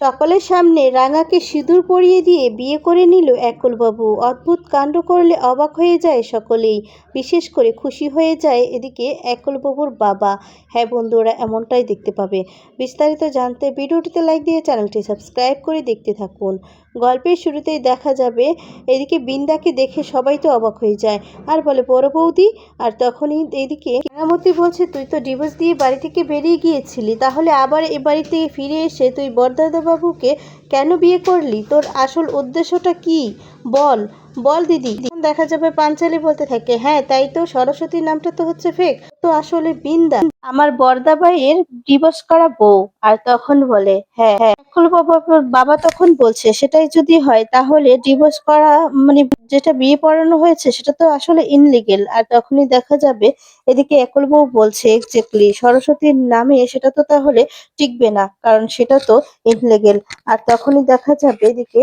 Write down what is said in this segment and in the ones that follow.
সকলের সামনে রাঙাকে সিঁদুর পরিয়ে দিয়ে বিয়ে করে নিল একলবাবু। অদ্ভুত কাণ্ড করলে অবাক হয়ে যায় সকলেই। বিশেষ করে খুশি হয়ে যায় এদিকে একলবাবুর বাবা। হ্যাঁ বন্ধুরা, এমনটাই দেখতে পাবে। বিস্তারিত জানতে ভিডিওটিতে লাইক দিয়ে চ্যানেলটি সাবস্ক্রাইব করে দেখতে থাকুন। গল্পের শুরুতেই দেখা যাবে, এদিকে বিন্দাকে দেখে সবাই তো অবাক হয়ে যায়। আর বলে, বড় বৌদি, আর তখনই এদিকে কেরামতি বলছে, তুই তো ডিভোর্স দিয়ে বাড়ি থেকে বেরিয়ে গিয়েছিলি, তাহলে আবার এ বাড়িতে ফিরে এসে তুই বরদাদা বাবুকে কেন বিয়ে করলি? তোর আসল উদ্দেশ্যটা কি? বল বল দিদি। দেখা যাবে পাঞ্চালি বলতে থাকে। হ্যাঁ তাই তো, সরস্বতীর নামটা তো হচ্ছে ফেক তো আসলে বিন্দা, আমার বর্দা ভাইয়ের ডিভোর্স করা বউ। আর তখন বলে হ্যাঁ হ্যাঁ বাবা বাবা তখন বলছে, সেটাই যদি হয়, তাহলে ডিভোর্স করা মানে যেটা বিয়ে পড়ানো হয়েছে, সেটা তো আসলে ইনলিগেল আর তখনই দেখা যাবে, এদিকে একল বউ বলছে এক্স্যাক্টলি সরস্বতীর নামে সেটা তো তাহলে টিকবে না, কারণ সেটা তো ইনলিগেল আর তখনই দেখা যাবে, এদিকে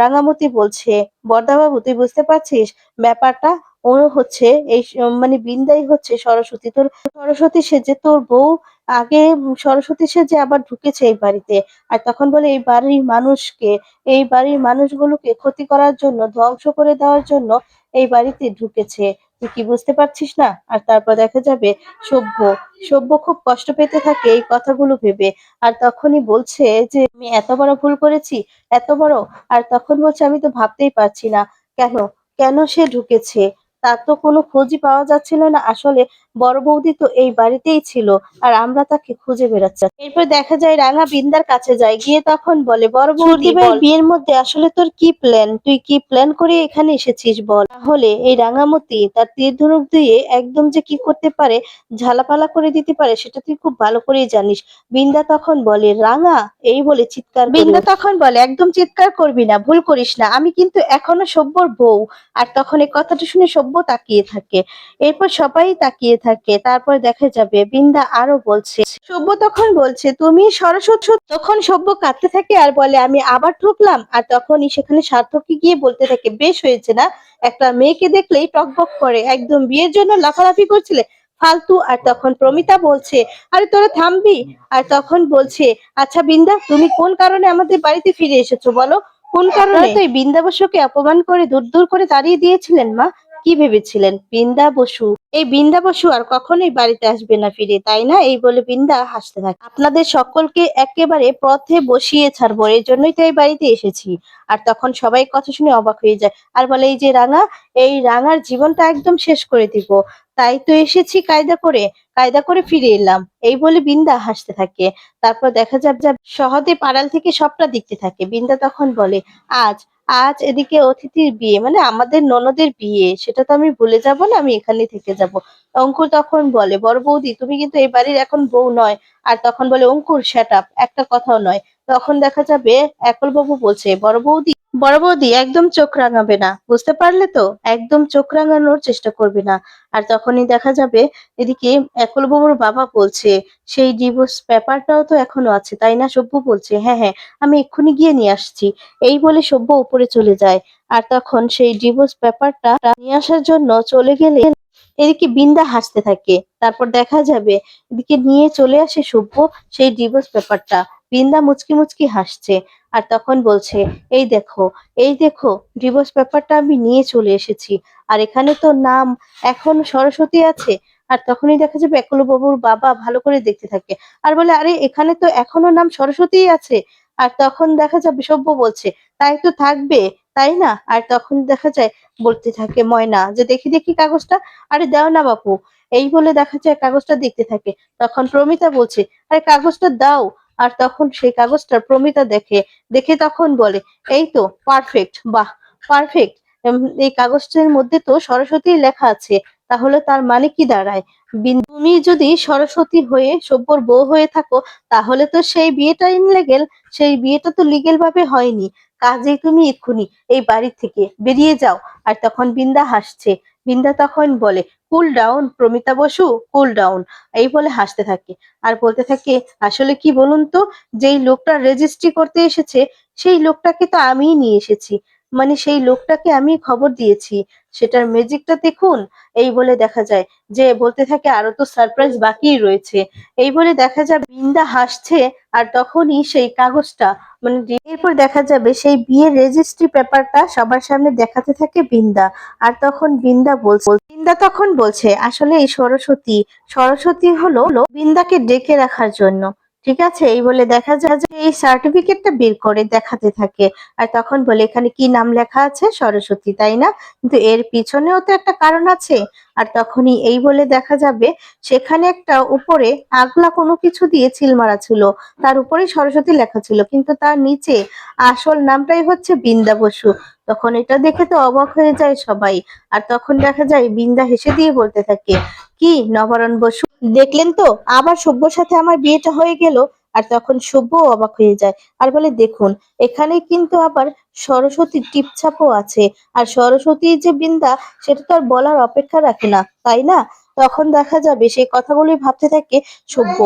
রাঙামতি বলছে, বর্দাবাবু, তুই বুঝতে পারছিস? ব্যাপারটা ও হচ্ছে এই মানে বিন্দাই হচ্ছে সরস্বতী। তোর সরস্বতী সেজে তোর বউ আগে সরস্বতী সেজে আবার ঢুকেছে এই বাড়িতে। আর তখন বলে এই বাড়ির মানুষকে, এই বাড়ির মানুষগুলোকে ক্ষতি করার জন্য, ধ্বংস করে দেওয়ার জন্য এই বাড়িতে ঢুকেছে। তুই কি বুঝতে পারছিস না? আর তারপর দেখা যাবে সভ্য সভ্য খুব কষ্ট পেতে থাকে এই কথাগুলো ভেবে। আর তখনই বলছে যে, আমি এত বড় ভুল করেছি, এত বড়? আর তখন বলছে, আমি তো ভাবতেই পারছি না। কেন? কেন সে ঢুকেছে? তার তো কোনো খোঁজই পাওয়া যাচ্ছিল না। আসলে বড় বৌদি তো এই বাড়িতেই ছিল আর আমরা তাকে খুঁজে বেড়াচ্ছি। এরপর দেখা যায় রাঙা বিন্দার কাছে যায় গিয়ে তখন বলে বড় বৌদি ভাই বিয়ের মধ্যে আসলে তোর কি প্ল্যান তুই কি প্ল্যান করে এখানে এসেছিস বল? তাহলে এই রাঙামতি তার তীর ধনুক দিয়ে একদম যে কি করতে পারে ঝালাপালা করে দিতে পারে সেটা তুই খুব ভালো করেই জানিস। বিন্দা তখন বলে রাঙা? এই বলে চিৎকার বিন্দা তখন বলে একদম চিৎকার করবি না ভুল করিস না। আমি কিন্তু এখনও সভ্যর বউ। আর তখন এই কথাটা শুনে সভ্য তাকিয়ে থাকে। এরপর সবাই তাকিয়ে থাকে তারপর দেখা যাবে, বিন্দা আরও বলছে, সভ্য তখন বলছে, তুমি সরস্বতী তখন সভ্য কাঁদতে থাকে আর বলে, আমি আবার ঠকলাম। আর তখনই সেখানে সার্থককে গিয়ে বলতে থাকে, বেশ হয়েছে না? একটা মেয়েকে দেখলেই টকবক করে। একদম বিয়ের জন্য লাফালাফি করছিলে, ফালতু। আর তখন প্রমিতা বলছে, আরে তোরা থামবি? আর তখন বলছে আচ্ছা বিন্দা, তুমি কোন কারণে আমাদের বাড়িতে ফিরে এসেছ বলো? কোন কারণে? তো এই বিন্দা অপমান করে দূর দূর করে তাড়িয়ে দিয়েছিলেন মা। কি ভেবেছিলেন? বৃন্দা বসু। এই বিন্দা বসু আর কখনোই বাড়িতে আসবে না ফিরে, তাই না? এই বলে বৃন্দা হাসতে থাকে। আপনাদের সকলকে একেবারে পথে বসিয়ে ছাড়বো, এই জন্যই তো এই বাড়িতে এসেছি। আর তখন সবাই কথা শুনে অবাক হয়ে যায়। আর বলে, এই যে রাঙা, এই রাঙার জীবনটা একদম শেষ করে দিব। তাই তো এসেছি কায়দা করে কায়দা করে ফিরে এলাম। এই বলে বিন্দা হাসতে থাকে। তারপর দেখা যাবে যা সহদে পাড়াল থেকে সবটা দেখতে থাকে। বিন্দা তখন বলে, আজ আজ এদিকে অতিথির বিয়ে মানে আমাদের ননদের বিয়ে, সেটা তো আমি ভুলে যাব না, আমি এখানে থেকে যাব। অঙ্কুর তখন বলে, বড় বৌদি, তুমি কিন্তু এই বাড়ির এখন বউ নয়। আর তখন বলে, অঙ্কুর শ্যাট আপ একটা কথাও নয়। তখন দেখা যাবে একল বাবু বলছে, বড় বৌদি বড় বৌদি, একদম চোখ রাঙাবে না। বুঝতে পারলে তো? একদম চোখ রাঙানোর চেষ্টা করবে না। আর তখনই দেখা যাবে এদিকে একল বাবুর বাবা বলছে, সেই ডিভোর্স পেপারটাও তো এখনও আছে, তাই না সভ্য বলছে? হ্যাঁ হ্যাঁ আমি এক্ষুনি গিয়ে নিয়ে আসছি। এই বলে সভ্য উপরে চলে যায়। আর তখন সেই ডিভোর্স পেপারটা নিয়ে আসার জন্য চলে গেলে এদিকে বিন্দা হাসতে থাকে। তারপর দেখা যাবে এদিকে নিয়ে চলে আসে সভ্য সেই ডিভোর্স পেপারটা বিন্দা মুচকি মুচকি হাসছে আর তখন বলছে, এই দেখো এই দেখো ডিভোর্স পেপারটা আমি নিয়ে চলে এসেছি আর এখানে তো নাম এখন সরস্বতী আছে আর তখনই দেখা যাবে একলু বাবুর বাবা ভালো করে দেখতে থাকে আর বলে, আরে, এখানে তো এখনও নাম সরস্বতী আছে। আর তখন দেখা যাবে সভ্য বলছে, তাই তো থাকবে, তাই না? আর তখন দেখা যায় বলতে থাকে ময়না যে, দেখি দেখি কাগজটা। আরে, দাও না বাপু। এই বলে দেখা যায় কাগজটা দেখতে থাকে। তখন প্রমিতা বলছে, আরে, কাগজটা দাও। আর তখন সেই কাগজটা প্রমিতা দেখে দেখে তখন বলে, এই তো পারফেক্ট বাহ পারফেক্ট এই কাগজটার মধ্যে তো সরস্বতী লেখা আছে, তাহলে তার মানে কি দাঁড়ায়? তুমি যদি সরস্বতী হয়ে সভ্যর বউ হয়ে থাকো, তাহলে তো সেই বিয়েটা ইনলিগেল সেই বিয়েটা তো লিগেল ভাবে হয়নি। কাজেই তুমি এক্ষুনি এই বাড়ি থেকে বেরিয়ে যাও। আর তখন বিন্দা হাসছে। বিন্দা তখন বলে cool down Pramita Basu cool down এই বলে হাসতে থাকে। আর বলতে থাকে, আসলে কি বলুন তো, যেই লোকটা রেজিস্ট্রি করতে এসেছে, সেই লোকটাকে তো আমিই নিয়ে এসেছি। মানে সেই লোকটাকে আমি খবর দিয়েছি। সেটার ম্যাজিকটা দেখুন। এই বলে দেখা যায় যে বলতে থাকে আরও তো সারপ্রাইজ বাকি রয়েছে। এই বলে দেখা যায় বৃন্দা হাসছে আর তখনই সেই কাগজটা মানে এরপর দেখা যাবে সেই বিয়ের রেজিস্ট্রি পেপারটা সবার সামনে দেখাতে থাকে বৃন্দা। আর তখন বৃন্দা বলছে বৃন্দা তখন বলছে, আসলে এই সরস্বতী সরস্বতী হলো বৃন্দাকে ডেকে রাখার জন্য। ঠিক আছে? এই বলে দেখা যায় যে এই সার্টিফিকেটটা বের করে দেখাতে থাকে। আর তখন বলে, এখানে কি নাম লেখা আছে? সরস্বতী, তাই না? কিন্তু এর পিছনেও তো একটা কারণ আছে। আর তখনই এই বলে দেখা যাবে, সেখানে একটা উপরে আগলা কোনো কিছু দিয়ে ছিল, মারা ছিল। তার উপরেই সরস্বতী লেখা ছিল। কিন্তু তার নিচে আসল নামটাই হচ্ছে বৃন্দা বসু। তখন এটা দেখে তো অবাক হয়ে যায় সবাই। আর তখন দেখা যায়, বৃন্দা হেসে দিয়ে বলতে থাকে কি নবরণ বসু? দেখলেন তো, আবার সভ্যর সাথে আমার বিয়েটা হয়ে গেল, আর তখন সভ্য অবাক হয়ে যায়। আর বলে, দেখুন এখানে কিন্তু আবার সরস্বতীর টিপছাপও আছে, আর সরস্বতী যে বৃন্দা, সেটা তো আর বলার অপেক্ষা রাখে না, তাই না? তখন দেখা যাবে সেই কথাগুলোই ভাবতে থাকে সভ্য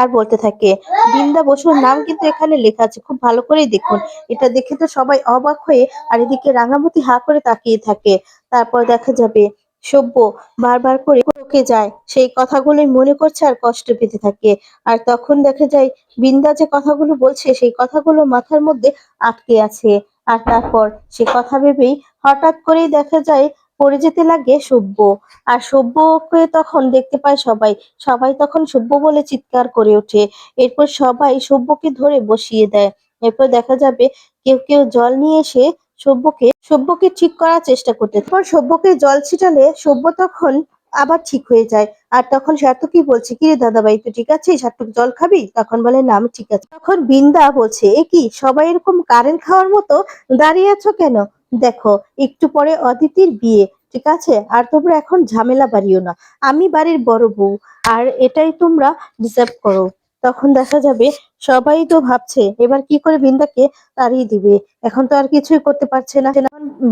আর বলতে থাকে, বৃন্দা বসুর নাম কিন্তু এখানে লেখা আছে, খুব ভালো করেই দেখুন। এটা দেখে তো সবাই অবাক হয়ে আর এদিকে রাঙামতি হা করে তাকিয়ে থাকে। তারপর দেখা যাবে সভ্য বারবার করে চোখে যায়। সেই কথাগুলোই মনে করছে আর কষ্ট পেতে থাকে। আর তখন দেখা যায়, বৃন্দা যে কথাগুলো বলছে, সেই কথাগুলো মাথার মধ্যে আটকে আছে। আর তারপর সে কথা ভেবেই হঠাৎ করেই দেখা যায়, পড়ে যেতে লাগে সভ্য। আর সভ্যকে তখন দেখতে পায় সবাই। সবাই তখন সভ্য বলে চিৎকার করে ওঠে। এরপর সবাই সভ্যকে ধরে বসিয়ে দেয়। এরপর দেখা যাবে, কেউ কেউ জল নিয়ে এসে সভ্যকে সভ্যকে ঠিক করার চেষ্টা করতে। তারপর সভ্যকে জল ছিটালে, সভ্য তখন আবার ঠিক হয়ে যায়। আর তখন সার্থকী বলছে কি রে দাদাভাই, তুই ঠিক আছিস? সার্থক, জল খাবি? তখন বলে, না, আমি ঠিক আছে। তখন বিন্দা বলছে, এ কি, সবাই এরকম কারেন্ট খাওয়ার মতো দাঁড়িয়ে আছো কেন? দেখো, একটু পরে অদিতির বিয়ে, ঠিক আছে? আর তোমরা এখন ঝামেলা বাড়িও না। আমি বাড়ির বড় বউ, আর এটাই তোমরা ডিসার্ভ করো। তখন দেখা যাবে সবাই তো ভাবছে, এবার কি করে বিন্দাকে তাড়িয়ে দিবে? এখন তো আর কিছুই করতে পারছে না।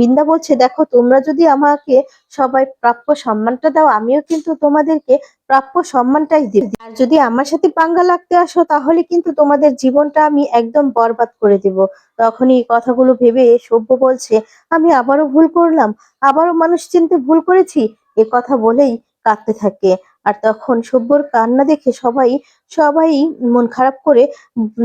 বিন্দা বলছে, দেখো, তোমরা যদি আমাকে সবাই প্রাপ্য সম্মানটা দাও, আমিও কিন্তু তোমাদেরকে প্রাপ্য সম্মানটাই দেব। আর যদি আমার সাথে পাঙ্গা লাগতে আসো, তাহলে কিন্তু তোমাদের জীবনটা আমি একদম বরবাদ করে দেব। তখনই এই কথাগুলো ভেবে সভ্য বলছে, আমি আবারও ভুল করলাম। আবারও মানুষ চিনতে ভুল করেছি? এ কথা বলেই কাঁদতে থাকে। আর তখন সভ্যর কান্না দেখে সবাই সবাই মন খারাপ করে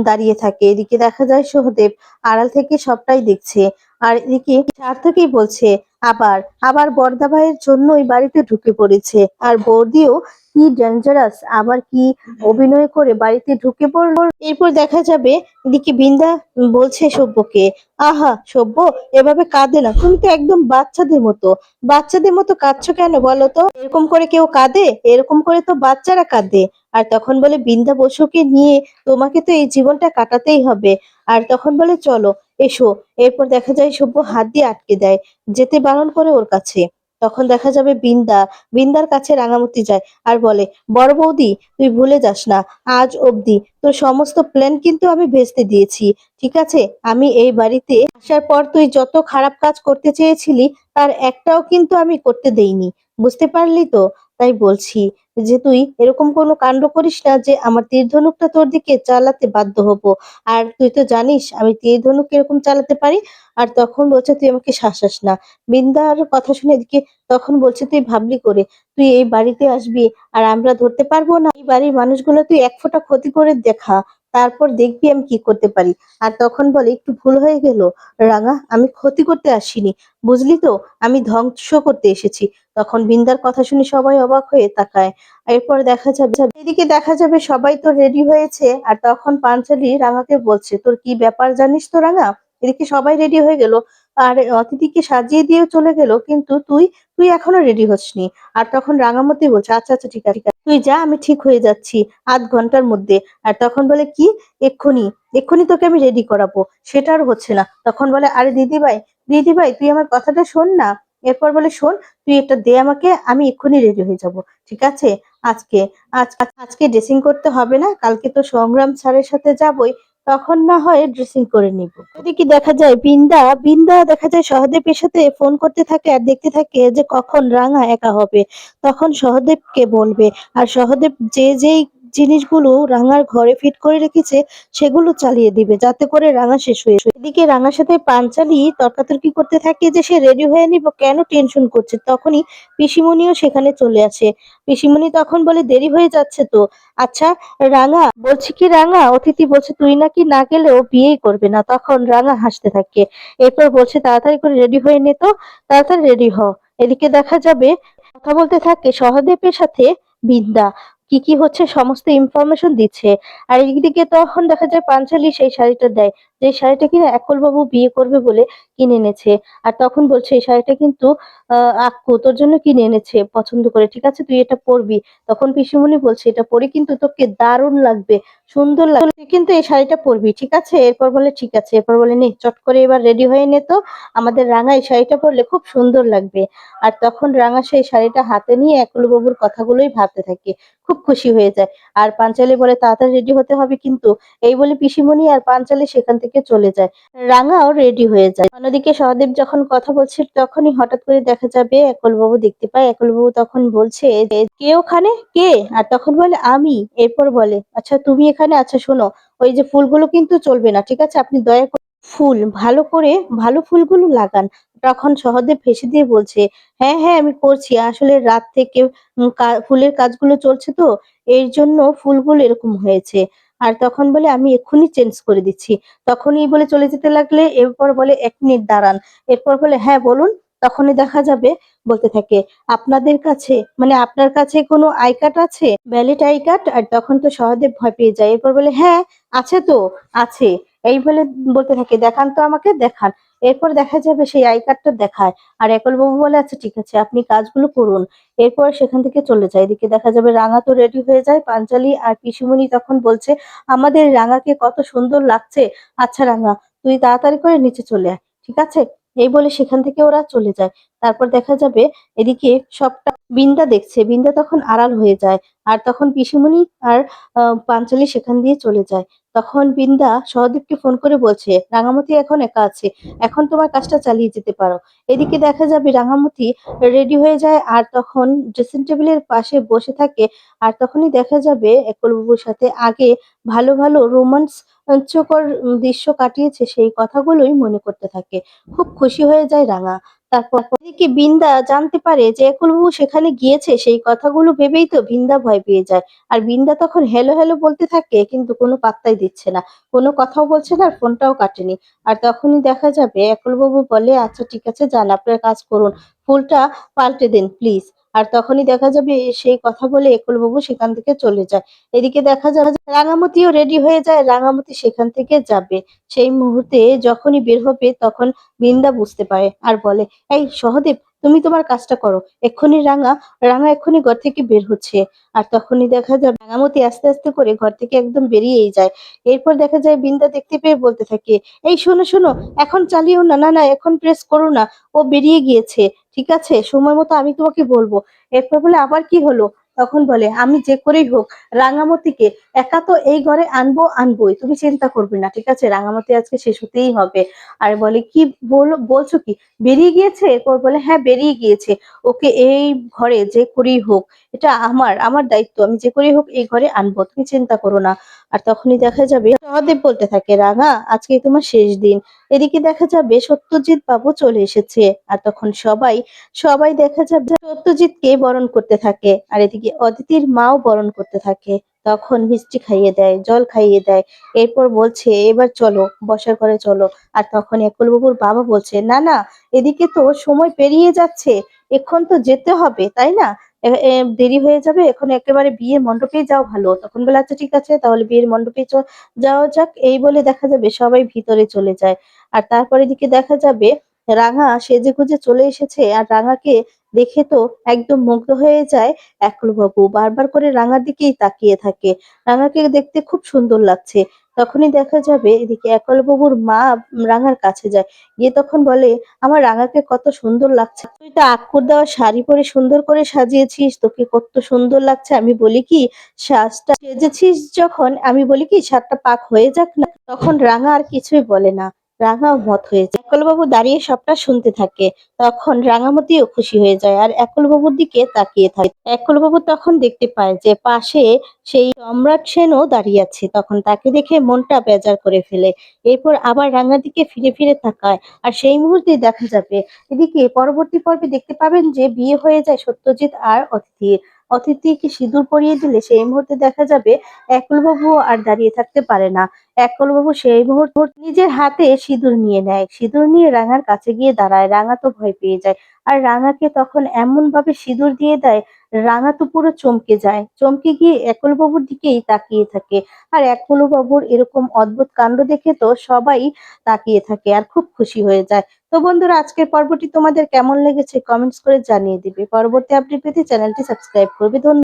দাঁড়িয়ে থাকে। এদিকে দেখা যায় সহদেব আড়াল থেকে সবটাই দেখছে। আর এদিকে সার্থকই বলছে, আবার আবার বর্দা ভাইয়ের জন্যই বাড়িতে ঢুকে পড়েছে। আর বৌদিও কি ডেঞ্জারাস আবার কি অভিনয় করে বাড়িতে ঢুকে পড়ল? এরপর দেখা যাবে, এদিকে বিন্দা বলছে সভ্যকে আহা সভ্য এভাবে কাঁদে না। তুমি তো একদম বাচ্চাদের মতো। বাচ্চাদের মতো কাঁদছো কেন বলো তো? এরকম করে কেউ কাঁদে? এরকম করে তো বাচ্চারা কাঁদে। আর তখন বলে, বৃন্দা বসুকে নিয়ে তোমাকে তো এই জীবনটা কাটাতেই হবে। আর তখন বলে, চলো এসো, এরপর দেখা যায় সভ্য হাত দিয়ে আটকে দেয়, যেতে বারণ করে ওর কাছে। তখন দেখা যাবে বিন্দা, বিন্দার কাছে রাঙামতি যায় আর বলে, বড় বৌদি, তুই ভুলে যাস না, আজ অবধি তোর সমস্ত প্ল্যান কিন্তু আমি ভেস্তে দিয়েছি। ঠিক আছে, আমি এই বাড়িতে আসার পর তুই যত খারাপ কাজ করতে চেয়েছিলি, তার একটাও কিন্তু আমি করতে দেইনি। বুঝতে পারলি তো? তাই বলছি যে তুই এরকম কোনো কাণ্ড করিস না যে আমার তীর ধনুকটা তোর দিকে চালাতে বাধ্য হব। আর তুই তো জানিস আমি তীর ধনুক এরকম চালাতে পারি? আর তখন বলছে তুই আমাকে শাসাস না। বিন্দার কথা শুনে এদিকে তখন বলছে তুই ভাবলি করে, তুই এই বাড়িতে আসবি আর আমরা ধরতে পারব না? এই বাড়ির মানুষগুলো তুই এক ফোঁটা ক্ষতি করে দেখা। তারপর দেখবি আমি কি করতে পারি। আর তখন বলে, একটু ভুল হয়ে গেল। রাঙা, আমি ক্ষতি করতে আসিনি। বুঝলি তো? আমি ধ্বংস করতে এসেছি। তখন বিন্দার কথা শুনে সবাই অবাক হয়ে তাকায়। এরপর দেখা যাবে, এদিকে দেখা যাবে সবাই তো রেডি হয়েছে। আর তখন পাঞ্চালি রাঙাকে বলছে, তোর কি ব্যাপার জানিস তো রাঙা? এদিকে সবাই রেডি হয়ে গেল। আর অতিথিকে সাজিয়ে দিয়ে চলে গেল, কিন্তু তুই তুই এখনও রেডি হসনি। আর তখন রাঙামতি বলছে আচ্ছা আচ্ছা ঠিক আছে তুই যা, আমি ঠিক হয়ে যাচ্ছি আধ ঘণ্টার মধ্যে। আর তখন বলে, কি? এক্ষুনি এক্ষুনি তোকে আমি রেডি করাবো। সেটা আর হচ্ছে না। তখন বলে, আরে দিদি ভাই দিদি ভাই তুই আমার কথাটা শোন না। এরপর বলে, শোন, তুই এটা দে আমাকে, আমি এক্ষুনি রেডি হয়ে যাব, ঠিক আছে? আজকে, আজ আজ- আজকে ড্রেসিং করতে হবে না, কালকে তো সংগ্রাম স্যারের সাথে যাবই। তখন না হয় ড্রেসিং করে নিব। কি দেখা যায় বিন্দা বিন্দা দেখা যায় সহদেবের সাথে ফোন করতে থাকে আর দেখতে থাকে যে কখন রাঙা একা হবে। তখন সহদেবকে বলবে আর সহদেব যে যেই জিনিসগুলো রাঙার ঘরে ফিট করে রেখেছে, সেগুলো চালিয়ে দিবে যাতে করে রাঙা শেষ হয়ে। এদিকে রাঙার সাথে পাঞ্চালি তর্কাতর্কি করতে থাকে যে সে রেডি হয়ে নিব, কেন টেনশন করছে? তখনই পিসিমণিও সেখানে চলে আসে। পিসিমণি তখন বলে, দেরি হয়ে যাচ্ছে তো। আচ্ছা রাঙা, বলছি কি রাঙা? অতিথি বলছে, তুই নাকি না গেলেও বিয়েই করবে না। তখন রাঙা হাসতে থাকে। এরপর বলছে, তাড়াতাড়ি করে রেডি হয়ে নে তো, তাড়াতাড়ি রেডি হ। এদিকে দেখা যাবে, কথা বলতে থাকে সহদেবের সাথে বিদ্যা। কি কি হচ্ছে সমস্ত ইনফরমেশন দিচ্ছে। আর এইদিকে তখন দেখা যায় পাঞ্চালি সেই শাড়িটা দেয়, যে শাড়িটা কিনা একল বাবু বিয়ে করবে বলে কিনে এনেছে। আর তখন বলছে, এই শাড়িটা কিন্তু, আহ তোর জন্য কিনে এনেছে, পছন্দ করে। ঠিক আছে, তুই এটা পরবি। তখন পিসিমণি বলছে, এটা পরে কিন্তু তোকে দারুণ লাগবে। সুন্দর লাগবে কিন্তু এই শাড়িটা পরবি, ঠিক আছে? এরপর বলে ঠিক আছে, এরপর বলে নে, চট করে এবার রেডি হয়ে নে তো। আমাদের রাঙা এই শাড়িটা পরলে খুব সুন্দর লাগবে। আর তখন রাঙা সেই শাড়িটা হাতে নিয়ে একলু বাবুর কথাগুলোই ভাবতে থাকে। খুব খুশি হয়ে যায়। আর পাঞ্চালি বলে, তাড়াতাড়ি রেডি হতে হবে কিন্তু। এই বলে পিসিমণি আর পাঞ্চালি সেখান থেকে চলে যায়। রাঙাও রেডি হয়ে যায়। অন্যদিকে সহদেব যখন কথা বলছে, তখনই হঠাৎ করে দেখা যাবে একলবাবু দেখতে পায়। একলবাবু তখন বলছে কে ওখানে? কে? আর তখন বলে, আমি। এরপর বলে আচ্ছা তুমি এখানে আচ্ছা শোনো, ওই যে ফুলগুলো কিন্তু চলবে না, ঠিক আছে? আপনি দয়া করে ফুল, ভালো করে, ভালো ফুলগুলো লাগান। তখন সহদেব ফেসে দিয়ে বলছে হ্যাঁ হ্যাঁ আমি করছি। আসলে রাত থেকে ফুলের কাজগুলো চলছে তো, এর জন্য ফুলগুলো এরকম হয়েছে। আর তখন বলে, আমি এক্ষুনি চেঞ্জ করে দিচ্ছি। তখনই বলে, চলে যেতে লাগলে? এরপর বলে, এক মিনিট দাঁড়ান। এরপর বলে হ্যাঁ বলুন। তখনই দেখা যাবে, বলতে থাকে, আপনাদের কাছে মানে আপনার কাছে কোনো আই কার্ড আছে? Valid I card? আর তখন তো সহদেব ভয় পেয়ে যায়, এরপর বলে হ্যাঁ আছে তো, আছে। এই বলে বলতে থাকে, দেখান তো আমাকে, দেখান। এরপর দেখা যাবে সেই আই কার্ডটা দেখায়, আর একল বাবু বলে আচ্ছা ঠিক আছে, আপনি কাজগুলো করুন। এরপর সেখান থেকে চলে যায়, এদিকে দেখা যাবে রাঙা তো রেডি হয়ে যায়, পাঞ্চালি আর পিসুমণি তখন বলছে, আমাদের রাঙাকে কত সুন্দর লাগছে। আচ্ছা রাঙা, তুই তাড়াতাড়ি করে নিচে চলে আয়, ঠিক আছে? এই বলে সেখান থেকে ওরা চলে যায়। তারপর দেখা যাবে এদিকে সবটা বিন্দা দেখছে। বিন্দা তখন আড়াল হয়ে যায় আর তখন পিসুমণি আর পাঞ্চালি সেখান দিয়ে চলে যায়। তখন বিন্দা সহদেবকে ফোন করে বলছে, রাঙামতি এখন একা আছে, এখন তোমার কাজটা চালিয়ে যেতে পারো। এদিকে দেখা যাবে রাঙামতি রেডি হয়ে যায় আর তখন ড্রেসিং টেবিলের পাশে বসে থাকে আর তখনই দেখা যাবে একলবাবুর সাথে আগে ভালো ভালো রোমান্স দৃশ্য কাটিয়েছে সেই কথাগুলোই মনে করতে থাকে। খুব খুশি হয়ে যায় রাঙা। তারপর এদিকে বিন্দা জানতে পারে যে একলবাবু সেখানে গিয়েছে, সেই কথাগুলো ভেবেই তো বিন্দা ভয় পেয়ে যায়। আর বিন্দা তখন হ্যালো হ্যালো বলতে থাকে, কিন্তু কোনো পাত্তাই দিচ্ছে না। কোনো কথাও বলছে না আর ফোনটাও কাটেনি। আর তখনই দেখা যাবে, একলবাবু বলে আচ্ছা ঠিক আছে, যান, আপনার কাজ করুন। ফুলটা পাল্টে দিন প্লিজ আর তখনই দেখা যাবে সেই কথা বলে একলবাবু সেখান থেকে চলে যায়। এদিকে দেখা যাবে রাঙামতিও রেডি হয়ে যায়, রাঙামতি সেখান থেকে যাবে। সেই মুহূর্তে যখনই বের হবে তখন বৃন্দা বুঝতে পারে আর বলে, এই সহদেব তুমি তোমার কাজটা করো। এক্ষুনি রাঙা রাঙা এক্ষুনি ঘর থেকে বের হচ্ছে। আর তখনই দেখা যায় রাঙামতি আস্তে আস্তে করে ঘর থেকে একদম বেরিয়েই যায়। এরপর দেখা যায় বৃন্দা দেখতে পেয়ে বলতে থাকে, এই শোনো শোনো, এখন চালিও না না না, এখন প্রেস করো না। ও বেরিয়ে গিয়েছে। ঠিক আছে? সময় মতো আমি তোমাকে বলব। এরপর বলে, আবার কি হলো? তখন বলে, আমি যে করেই হোক, রাঙামতিকে একা তো এই ঘরে আনব, আনবোই। তুমি চিন্তা করবে না, ঠিক আছে? রাঙামতি আজকে শেষ হতেই হবে। আর বলে, কি বল- বলছো কি? বেরিয়ে গিয়েছে? এরপর বলে হ্যাঁ বেরিয়ে গিয়েছে। ওকে এই ঘরে যে করেই হোক, এটা আমার আমার দায়িত্ব। আমি যে করেই হোক, এই ঘরে আনব। তুমি চিন্তা করো না। আর তখনই দেখা যাবে সহদেব বলতে থাকে, রাঙা আজকে তোমার শেষ দিন। এদিকে দেখা যাবে সত্যজিৎ বাবু চলে এসেছে আর তখন সবাই সবাই দেখা যাবে সত্যজিৎকে বরণ করতে থাকে আর এদিকে অদিতির মাও বরণ করতে থাকে। তখন মিষ্টি খাইয়ে দেয়, জল খাইয়ে দেয়, এরপর বলছে, এবার চলো, বসার ঘরে চলো। আর তখন একলবাবুর বাবা বলছে, না না, এদিকে তো সময় পেরিয়ে যাচ্ছে এখন তো যেতে হবে, তাই না? দেরি হয়ে যাবে, এখন একেবারে বিয়ের মণ্ডপে যাও ভালো। তখন বলে আচ্ছা ঠিক আছে, তাহলে বিয়ের মণ্ডপে যাওয়া যাক। এই বলে দেখা যাবে সবাই ভিতরে চলে যায়। আর তারপরে দিকে দেখা যাবে, রাঙা সেজে গুজে চলে এসেছে। আর রাঙাকে দেখে তো একদম মুগ্ধ হয়ে যায় একলবাবু। বারবার করে রাঙার দিকেই তাকিয়ে থাকে। রাঙাকে দেখতে খুব সুন্দর লাগছে। তখনই দেখা যাবে এদিকে একলবাবুর মা রাঙার কাছে যায়। গিয়ে তখন বলে, আমার রাঙাকে কত সুন্দর লাগছে। তুই তো আক্কুর দেওয়া শাড়ি পরে সুন্দর করে সাজিয়েছিস, তোকে কত সুন্দর লাগছে। আমি বলি কি সাজটা সেজেছিস যখন, আমি বলি কি সাতটা পাক হয়ে যাক না? তখন রাঙা আর কিছুই বলে না। রাঙাও মত হয়ে যায়। একলবাবু দাঁড়িয়ে সবটা শুনতে থাকে। তখন রাঙামতিও খুশি হয়ে যায় আর একলবাবুর দিকে তাকিয়ে থাকে। একলবাবু তখন দেখতে পায় যে পাশে সেই সম্রাট সেনও দাঁড়িয়ে আছে। তখন তাকে দেখে মনটা বেজার করে ফেলে। এরপর আবার রাঙার দিকে ফিরে ফিরে তাকায় আর সেই মুহূর্তে দেখা যাবে। এদিকে পরবর্তী পর্বে দেখতে পাবেন যে বিয়ে হয়ে যায় সত্যজিৎ আর অতিথির অতিথিকে সিঁদুর পরিয়ে দিলে সেই মুহূর্তে দেখা যাবে একলবাবু আর দাঁড়িয়ে থাকতে পারে না। একলবাবু সেই মুহূর্তে নিজের হাতে সিঁদুর নিয়ে নেয়। সিঁদুর নিয়ে রাঙার কাছে গিয়ে দাঁড়ায়। রাঙা তো ভয় পেয়ে যায়। আর রাঙাকে তখন এমন ভাবে সিঁদুর দিয়ে দেয়, রাঙা তো পুরো চমকে যায়। চমকে গিয়ে একলবাবুর দিকেই তাকিয়ে থাকে। আর একলবাবুর এরকম অদ্ভুত কাণ্ড দেখে তো সবাই তাকিয়ে থাকে আর খুব খুশি হয়ে যায়। তো বন্ধুরা, আজকের পর্বটি তোমাদের কেমন লেগেছে কমেন্টস করে জানিয়ে দিবে। পরবর্তী আপডেট পেতে চ্যানেলটি সাবস্ক্রাইব করবে। ধন্যবাদ।